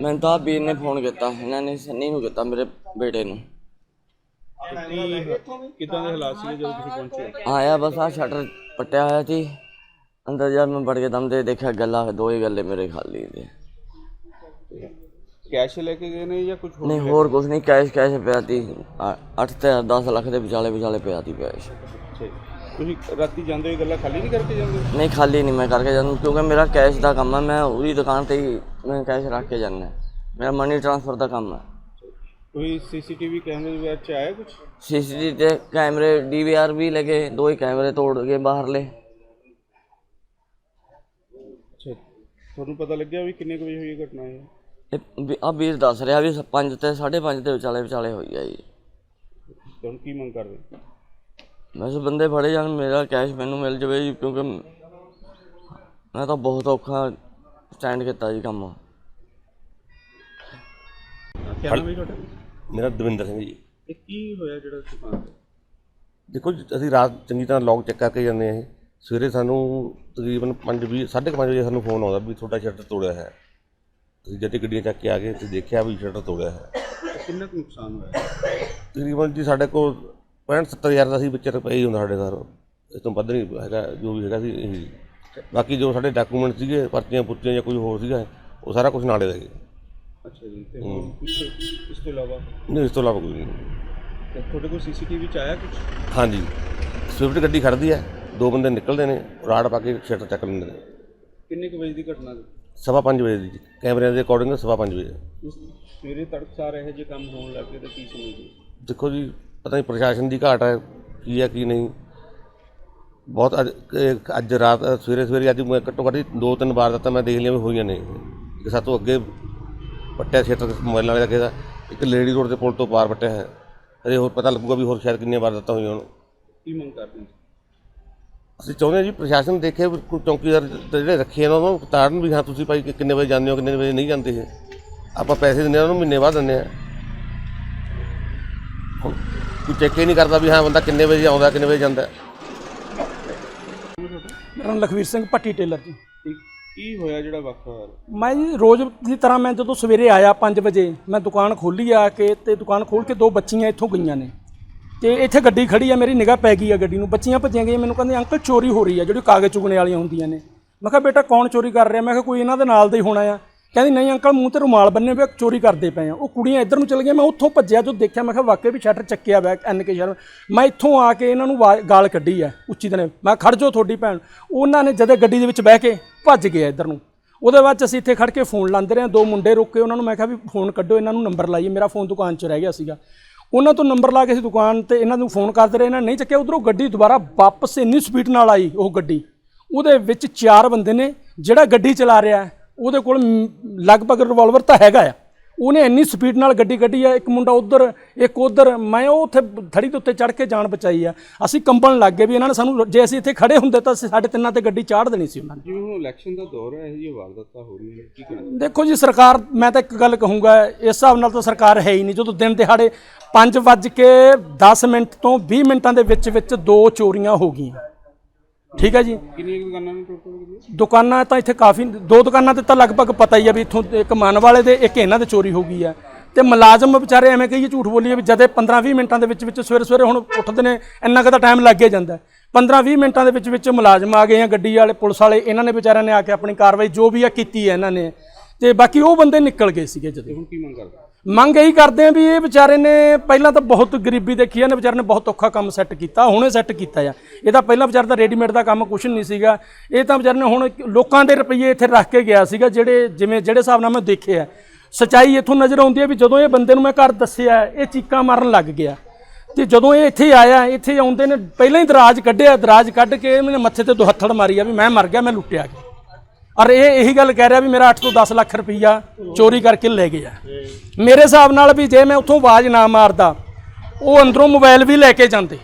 ਮੈਂ ਤਾਂ ਵੀਰ ਨੇ ਫੋਨ ਕੀਤਾ ਇਹਨਾਂ ਨੇ ਸੰਨੀ ਨੂੰ ਕੀਤਾ ਮੇਰੇ ਬੇਟੇ ਨੂੰ। ਕਿਦਾਂ ਦੇ ਹਾਲਾਤ ਸੀ ਜਦੋਂ ਤੁਸੀਂ ਪਹੁੰਚੇ? ਆਇਆ ਬਸ ਆ ਸ਼ਟਰ ਪੱਟਿਆ ਹੋਇਆ ਸੀ। ਅੰਦਰ ਜਦ ਮੈਂ ਵੜ ਕੇ ਦਮ ਦੇ ਦੇਖਿਆ ਗੱਲਾਂ ਦੋ ਹੀ ਗੱਲੇ ਮੇਰੇ ਖਾਲੀ ਦੇ ਕੈਸ਼ ਲੈ ਕੇ ਗਏ ਨੇ ਜਾਂ ਕੁਝ ਹੋਰ ਨਹੀਂ ਹੋਰ ਕੁਝ ਨਹੀਂ ਕੈਸ਼ ਕੈਸ਼ ਪਿਆ ਤੀ 8 ਤੇ 10 ਲੱਖ ਦੇ ਵਿਚਾਲੇ ਵਿਚਾਲੇ ਪਿਆ ਤੀ ਕੈਸ਼। ਤੁਸੀਂ ਰਾਤੀ ਜਾਂਦੇ ਹੋਏ ਗੱਲਾਂ ਖਾਲੀ ਨਹੀਂ ਕਰਕੇ ਜਾਂਦੇ? ਨਹੀਂ ਖਾਲੀ ਨਹੀਂ ਮੈਂ ਕਰਕੇ ਜਾਂਦਾ ਕਿਉਂਕਿ ਮੇਰਾ ਕੈਸ਼ ਦਾ ਕੰਮ ਹੈ ਮੈਂ ਉਹਦੀ ਦੁਕਾਨ ਤੇ ਹੀ ਮੈਂ ਕੈਸ਼ ਰੱਖ ਕੇ ਜਾਂਦਾ ਮੇਰਾ ਮਨੀ ਟ੍ਰਾਂਸਫਰ ਦਾ ਕੰਮ ਹੈ। ਕੋਈ ਸੀਸੀਟੀਵੀ ਕੈਮਰੇ ਦੇ ਵਿੱਚ ਆਇਆ ਕੁਝ ਸੀਸੀਟੀਵੀ ਤੇ ਕੈਮਰੇ ਡੀਵੀਆਰ ਵੀ ਲਗੇ ਦੋ ਹੀ ਕੈਮਰੇ ਤੋੜ ਕੇ ਬਾਹਰਲੇ ਅੱਛਾ ਤੁਹਾਨੂੰ ਪਤਾ ਲੱਗਿਆ ਵੀ ਕਿੰਨੇ ਕੁ ਵਜੇ ਹੋਈ ਇਹ ਘਟਨਾ ਹੈ ਇਹ ਆ ਵੀਰ ਦੱਸ ਰਿਹਾ ਵੀ 5 ਤੇ 5:30 ਦੇ ਵਿਚਾਲੇ ਵਿਚਾਲੇ ਹੋਈ ਆ ਜੀ। ਤੁਹਾਨੂੰ ਕੀ ਮੰਗ ਕਰਦੇ? ਬਸ ਬੰਦੇ ਫੜੇ ਜਾਣ ਮੇਰਾ ਕੈਸ਼ ਮੈਨੂੰ ਮਿਲ ਜਾਵੇ ਜੀ ਕਿਉਂਕਿ ਮੈਂ ਤਾਂ ਬਹੁਤ ਔਖਾ ਸਟੈਂਡ ਕੀਤਾ ਜੀ ਕੰਮ। ਕੀ ਨਾਮ ਹੈ ਤੁਹਾਡਾ? ਮੇਰਾ ਦਵਿੰਦਰ ਸਿੰਘ ਜੀ। ਇਹ ਕੀ ਹੋਇਆ ਜਿਹੜਾ ਦੁਕਾਨ ਤੇ ਦੇਖੋ ਜੀ, ਅਸੀਂ ਰਾਤ ਚੰਗੀ ਤਰ੍ਹਾਂ ਲੌਕ ਚੈੱਕ ਕਰਕੇ ਜਾਂਦੇ ਹਾਂ ਸਵੇਰੇ ਸਾਨੂੰ ਤਕਰੀਬਨ 5:20 5:30 ਵਜੇ ਸਾਨੂੰ ਫੋਨ ਆਉਂਦਾ ਵੀ ਤੁਹਾਡਾ ਸ਼ਟਰ ਤੋੜਿਆ ਹੈ। ਅਸੀਂ ਜਦ ਗੱਡੀਆਂ ਚੱਕ ਕੇ ਆ ਗਏ ਤੇ ਦੇਖਿਆ ਵੀ ਸ਼ਟਰ ਤੋੜਿਆ ਹੈ। ਤੇ ਕਿੰਨਾ ਕੁ ਨੁਕਸਾਨ ਹੋਇਆ? ਤਕਰੀਬਨ ਜੀ ਸਾਡੇ ਕੋਲ 65 70 ਹਜ਼ਾਰ ਦਾ ਸੀ ਵਿੱਚ ਰੁਪਏ ਹੀ ਹੁੰਦਾ ਸਾਡੇ ਘਰ। ਇਸ ਤੋਂ ਵੱਧ ਨਹੀਂ ਹੈਗਾ ਜੋ ਵੀ ਹੈਗਾ ਸੀ ਇਹੀ। ਬਾਕੀ ਜੋ ਸਾਡੇ ਡਾਕੂਮੈਂਟ ਸੀਗੇ ਪਰਚੀਆਂ ਪੁਰਚੀਆਂ ਜਾਂ ਕੋਈ ਹੋਰ ਸੀਗਾ ਉਹ ਸਾਰਾ ਕੁਝ ਨਾਲੇ ਰਹਿ ਗਿਆ ਅੱਛਾ ਜੀ ਤੇ ਹੋਰ ਕੁਛ ਇਸ ਤੋਂ ਇਲਾਵਾ? ਨਹੀਂ ਇਸ ਤੋਂ ਇਲਾਵਾ ਕੋਈ ਨਹੀਂ। ਤੇ ਤੁਹਾਡੇ ਕੋਲ ਸੀਸੀਟੀਵੀ ਚ ਆਇਆ ਕੁਝ ਹਾਂਜੀ। ਸਵਿਫਟ ਗੱਡੀ ਖੜਦੀ ਹੈ ਦੋ ਬੰਦੇ ਨਿਕਲਦੇ ਨੇ ਰਾੜ ਪਾ ਕੇ ਸ਼ਟਰ ਚੱਕ ਲੈਂਦੇ ਨੇ। ਕਿੰਨੇ ਕੁ ਵਜੇ ਦੀ ਘਟਨਾ ਜੀ? ਸਵਾ ਵਜੇ ਦੀ ਜੀ। ਕੈਮਰਿਆਂ ਦੇ ਅਕੋਰਡਿੰਗ ਸਵਾ ਵਜੇ। ਇਸ ਸਵੇਰੇ ਤੜਕਸਾਰ ਇਹੋ ਜਿਹੇ ਕੰਮ ਹੋਣ ਲੱਗ ਤਾਂ ਕੀ ਸਮਝਦੇ ਦੇਖੋ ਜੀ ਪਤਾ ਨਹੀਂ ਪ੍ਰਸ਼ਾਸਨ ਦੀ ਘਾਟ ਹੈ ਕੀ ਹੈ ਕੀ ਨਹੀਂ। ਬਹੁਤ ਅੱਜ ਇਹ ਅੱਜ ਰਾਤ ਸਵੇਰੇ ਸਵੇਰੇ ਅੱਜ ਮੈਂ ਘੱਟੋ ਘੱਟ ਦੋ ਤਿੰਨ ਵਾਰ ਤਾਂ ਮੈਂ ਦੇਖ ਲਿਆ ਵੀ ਹੋਈਆਂ ਨੇ। ਇੱਕ ਸਾਤੋਂ ਅੱਗੇ ਪੱਟਿਆ ਖੇਤਰ ਮੋਬਾਈਲਾਂ ਵਾਲੇ ਦਾ ਇੱਕ ਲੇਡੀ ਰੋਡ ਦੇ ਪੁਲ ਤੋਂ ਪਾਰ ਪੱਟਿਆ ਹੈ। ਅਜੇ ਹੋਰ ਪਤਾ ਲੱਗੂਗਾ ਵੀ ਹੋਰ ਸ਼ਾਇਦ ਕਿੰਨੀਆਂ ਵਾਰ ਦਿੱਤਾ ਹੋਈਆਂ ਹੋਣ। ਕੀ ਮੰਗ ਕਰਦੇ ਅਸੀਂ ਚਾਹੁੰਦੇ ਹਾਂ ਜੀ ਪ੍ਰਸ਼ਾਸਨ ਦੇਖੇ ਕੋਈ ਚੌਕੀਦਾਰ ਜਿਹੜੇ ਰੱਖੇ ਨੇ ਉਹਨਾਂ ਨੂੰ ਤਾਰਨ ਵੀ ਹਾਂ ਤੁਸੀਂ ਭਾਈ ਕਿ- ਕਿੰਨੇ ਵਜੇ ਜਾਂਦੇ ਹੋ ਕਿੰਨੇ ਵਜੇ ਨਹੀਂ ਜਾਂਦੇ ਆਪਾਂ ਪੈਸੇ ਦਿੰਦੇ ਹਾਂ ਉਹਨਾਂ ਨੂੰ ਮਹੀਨੇ ਬਾਅਦ ਦਿੰਦੇ ਆ ਕੋਈ ਚੈੱਕ ਹੀ ਨਹੀਂ ਕਰਦਾ ਵੀ ਹਾਂ ਬੰਦਾ ਕਿੰਨੇ ਵਜੇ ਆਉਂਦਾ ਕਿੰਨੇ ਵਜੇ ਜਾਂਦਾ। ਮੇਰਾ ਨਾਮ ਲਖਵੀਰ ਸਿੰਘ ਪੱਟੀ ਟੇਲਰ ਜੀ। ਕੀ ਹੋਇਆ ਜਿਹੜਾ ਵਾਕਾ ਹੋਇਆ ਮੈਂ ਜੀ ਰੋਜ਼ ਦੀ ਤਰ੍ਹਾਂ ਮੈਂ ਜਦੋਂ ਸਵੇਰੇ ਆਇਆ 5 ਵਜੇ ਮੈਂ ਦੁਕਾਨ ਖੋਲੀ ਆ ਕੇ ਤੇ ਦੁਕਾਨ ਖੋਲ ਕੇ ਦੋ ਬੱਚੀਆਂ ਇੱਥੋਂ ਗਈਆਂ ਨੇ। ਤੇ ਇੱਥੇ ਗੱਡੀ ਖੜੀ ਆ ਮੇਰੀ ਨਿਗਾਹ ਪੈ ਗਈ ਆ ਗੱਡੀ ਨੂੰ। ਬੱਚੀਆਂ ਭੱਜੀਆਂ ਗਈਆਂ ਮੈਨੂੰ ਕਹਿੰਦੇ ਅੰਕਲ ਚੋਰੀ ਹੋ ਰਹੀ ਆ ਜਿਹੜੀ ਕਾਗਜ਼ ਚੁਗਣੇ ਵਾਲੀਆਂ ਹੁੰਦੀਆਂ ਨੇ। ਮੈਂ ਕਿਹਾ ਬੇਟਾ ਕੌਣ ਚੋਰੀ ਕਰ ਰਿਹਾ? ਮੈਂ ਕਿਹਾ ਕੋਈ ਇਹਨਾਂ ਦੇ ਨਾਲ ਦਾ ਹੀ ਹੋਣਾ ਆ। ਕਹਿੰਦੀ ਨਹੀਂ ਅੰਕਲ ਮੂੰਹ ਤੇ ਰੁਮਾਲ ਬੰਨੇ ਪਿਆ ਚੋਰੀ ਕਰਦੇ ਪਏ ਆ। ਉਹ ਕੁੜੀਆਂ ਇੱਧਰ ਨੂੰ ਚਲ ਗਈਆਂ ਮੈਂ ਉੱਥੋਂ ਭੱਜਿਆ ਜੋ ਦੇਖਿਆ ਮੈਂ ਕਿਹਾ ਵਾਕਈ ਵੀ ਸ਼ਟਰ ਚੱਕਿਆ ਬੈਕ ਐਨ ਕੇ ਸ਼ਰਮ। ਮੈਂ ਇੱਥੋਂ ਆ ਕੇ ਇਹਨਾਂ ਨੂੰ ਵਾ ਗਾਲ ਕੱਢੀ ਆ ਉੱਚੀ ਦਨੇ ਮੈਂ ਖੜ ਜਾਓ ਤੁਹਾਡੀ ਭੈਣ। ਉਹਨਾਂ ਨੇ ਜਦੇ ਗੱਡੀ ਦੇ ਵਿੱਚ ਬਹਿ ਕੇ ਭੱਜ ਗਏ ਇੱਧਰ ਨੂੰ। ਉਹਦੇ ਬਾਅਦ 'ਚ ਅਸੀਂ ਇੱਥੇ ਖੜ ਕੇ ਫੋਨ ਲਾਉਂਦੇ ਰਹੇ ਦੋ ਮੁੰਡੇ ਰੁਕੇ ਉਹਨਾਂ ਨੂੰ ਮੈਂ ਕਿਹਾ ਵੀ ਫੋਨ ਕੱਢੋ ਇਹਨਾਂ ਨੂੰ ਨੰਬਰ ਲਾਈਏ। ਮੇਰਾ ਫੋਨ ਦੁਕਾਨ 'ਚ ਰਹਿ ਗਿਆ ਸੀਗਾ। ਉਹਨਾਂ ਤੋਂ ਨੰਬਰ ਲਾ ਕੇ ਅਸੀਂ ਦੁਕਾਨ ਤੇ ਇਹਨਾਂ ਨੂੰ ਫੋਨ ਕਰਦੇ ਰਹੇ। ਇਹਨਾਂ ਨੇ ਨਹੀਂ ਚੱਕਿਆ। ਉਧਰੋਂ ਗੱਡੀ ਦੁਬਾਰਾ ਵਾਪਸ ਇੰਨੀ ਸਪੀਡ ਨਾਲ ਆਈ ਉਹ ਗੱਡੀ। ਉਹਦੇ ਵਿੱਚ ਚਾਰ ਬੰਦੇ ਨੇ ਜਿਹੜਾ ਗੱਡੀ ਚਲਾ ਰਿਹਾ ਹੈ, ਉਹਦੇ ਕੋਲ ਲਗਭਗ ਰਿਵਾਲਵਰ ਤਾਂ ਹੈਗਾ ਆ। ਉਹਨੇ ਇੰਨੀ ਸਪੀਡ ਨਾਲ ਗੱਡੀ ਕੱਢੀ ਆ ਇੱਕ ਮੁੰਡਾ ਉਧਰ ਇੱਕ ਉਧਰ। ਮੈਂ ਉਹ ਉੱਥੇ ਥੜੀ ਦੇ ਉੱਤੇ ਚੜ ਕੇ ਜਾਨ ਬਚਾਈ ਆ। ਅਸੀਂ ਕੰਬਣ ਲੱਗ ਗਏ ਵੀ ਇਹਨਾਂ ਨੇ ਸਾਨੂੰ ਜੇ ਅਸੀਂ ਇੱਥੇ ਖੜੇ ਹੁੰਦੇ ਤਾਂ ਸਾਡੇ ਤਿੰਨਾਂ ਤੇ ਗੱਡੀ ਚਾੜ ਦੇਣੀ ਸੀ ਉਹਨਾਂ ਨੇ। ਜਿਵੇਂ ਹੁਣ ਇਲੈਕਸ਼ਨ ਦਾ ਦੌਰ ਹੈ ਇਹੋ ਵਾਰਦਾਤਾਂ ਹੋ ਰਹੀਆਂ ਨੇ ਕੀ ਕਹਿਣਾ ਦੇਖੋ ਜੀ ਸਰਕਾਰ ਮੈਂ ਤਾਂ ਇੱਕ ਗੱਲ ਕਹੂੰਗਾ ਇਸ ਹਿਸਾਬ ਨਾਲ ਤਾਂ ਸਰਕਾਰ ਹੈ ਹੀ ਨਹੀਂ। ਜਦੋਂ ਦਿਨ ਦਿਹਾੜੇ 5 ਵੱਜ ਕੇ 10 ਮਿੰਟ ਤੋਂ 20 ਮਿੰਟਾਂ ਦੇ ਵਿੱਚ ਵਿੱਚ ਦੋ ਚੋਰੀਆਂ ਹੋ ਗਈਆਂ। ਠੀਕ ਹੈ ਜੀ। ਕਿੰਨੀਆਂ ਦੁਕਾਨਾਂ ਨੇ ਟੋਟਲ ਦੁਕਾਨਾਂ ਤਾਂ ਇੱਥੇ ਕਾਫੀ ਦੋ ਦੁਕਾਨਾਂ ਤੇ ਤਾਂ ਲਗਭਗ ਪਤਾ ਹੀ ਆ ਵੀ ਇੱਥੋਂ ਇੱਕ ਮਨ ਵਾਲੇ ਦੇ ਇੱਕ ਇਹਨਾਂ ਦੇ ਚੋਰੀ ਹੋ ਗਈ ਆ। ਤੇ ਮੁਲਾਜ਼ਮ ਵਿਚਾਰੇ ਐਵੇਂ ਕਹੀਏ ਝੂਠ ਬੋਲੀਏ ਵੀ ਜਦੇ 15-20 ਮਿੰਟਾਂ ਦੇ ਵਿੱਚ ਵਿੱਚ ਸਵੇਰੇ ਸਵੇਰੇ ਹੁਣ ਉੱਠਦੇ ਨੇ ਇੰਨਾ ਕੁ ਤਾਂ ਟਾਈਮ ਲੱਗ ਹੀ ਜਾਂਦਾ। 15-20 ਮਿੰਟਾਂ ਦੇ ਵਿੱਚ ਵਿੱਚ ਮੁਲਾਜ਼ਮ ਆ ਗਏ ਆ ਗੱਡੀ ਵਾਲੇ ਪੁਲਿਸ ਵਾਲੇ ਇਹਨਾਂ ਨੇ ਵਿਚਾਰਿਆਂ ਨੇ ਆ ਕੇ ਆਪਣੀ ਕਾਰਵਾਈ ਜੋ ਵੀ ਆ ਕੀਤੀ ਹੈ ਇਹਨਾਂ ਨੇ। ਤੇ ਬਾਕੀ ਉਹ ਬੰਦੇ ਨਿਕਲ ਗਏ ਸੀਗੇ ਜਦੇ। ਹੁਣ ਕੀ ਮੰਗ ਕਰਦੇ? ਮੰਗ ਇਹੀ ਕਰਦੇ ਆ ਵੀ ਇਹ ਵਿਚਾਰੇ ਨੇ ਪਹਿਲਾਂ ਤਾਂ ਬਹੁਤ ਗਰੀਬੀ ਦੇਖੀ ਇਹਨੇ ਵਿਚਾਰੇ ਨੇ ਬਹੁਤ ਔਖਾ ਕੰਮ ਸੈੱਟ ਕੀਤਾ, ਹੁਣੇ ਸੈੱਟ ਕੀਤਾ ਆ। ਇਹ ਤਾਂ ਪਹਿਲਾਂ ਵਿਚਾਰੇ ਦਾ ਰੈਡੀਮੇਡ ਦਾ ਕੰਮ ਕੁਛ ਨਹੀਂ ਸੀਗਾ। ਇਹ ਤਾਂ ਵਿਚਾਰੇ ਨੇ ਹੁਣ ਲੋਕਾਂ ਦੇ ਰੁਪਈਏ ਇੱਥੇ ਰੱਖ ਕੇ ਗਿਆ ਸੀਗਾ, ਜਿਹੜੇ ਜਿਵੇਂ, ਜਿਹੜੇ ਹਿਸਾਬ ਨਾਲ ਮੈਂ ਦੇਖਿਆ। ਸਚਾਈ ਇੱਥੋਂ ਨਜ਼ਰ ਆਉਂਦੀ ਹੈ ਵੀ ਜਦੋਂ ਇਹ ਬੰਦੇ ਨੂੰ ਮੈਂ ਘਰ ਦੱਸਿਆ, ਇਹ ਚੀਕਾਂ ਮਾਰਨ ਲੱਗ ਗਿਆ। ਤੇ ਜਦੋਂ ਇਹ ਇੱਥੇ ਆਇਆ, ਇੱਥੇ ਆਉਂਦੇ ਨੇ, ਪਹਿਲਾਂ ਹੀ ਦਰਾਜ ਕੱਢਿਆ, ਦਰਾਜ ਕੱਢ ਕੇ ਇਹਨੇ ਮੱਥੇ ਤੇ ਦੋ ਹੱਥੜ ਮਾਰੀ ਆ ਵੀ ਮੈਂ ਮਰ ਗਿਆ, ਮੈਂ ਲੁੱਟਿਆ ਗਿਆ। ਔਰ ਇਹ ਇਹੀ ਗੱਲ ਕਹਿ ਰਿਹਾ ਵੀ ਮੇਰਾ 8 ਤੋਂ 10 ਲੱਖ ਰੁਪਈਆ ਚੋਰੀ ਕਰਕੇ ਲੈ ਗਿਆ। ਮੇਰੇ ਹਿਸਾਬ ਨਾਲ ਵੀ ਜੇ ਮੈਂ ਉੱਥੋਂ ਆਵਾਜ਼ ਨਾ ਮਾਰਦਾ, ਉਹ ਅੰਦਰੋਂ ਮੋਬਾਈਲ ਵੀ ਲੈ ਕੇ ਜਾਂਦੇ।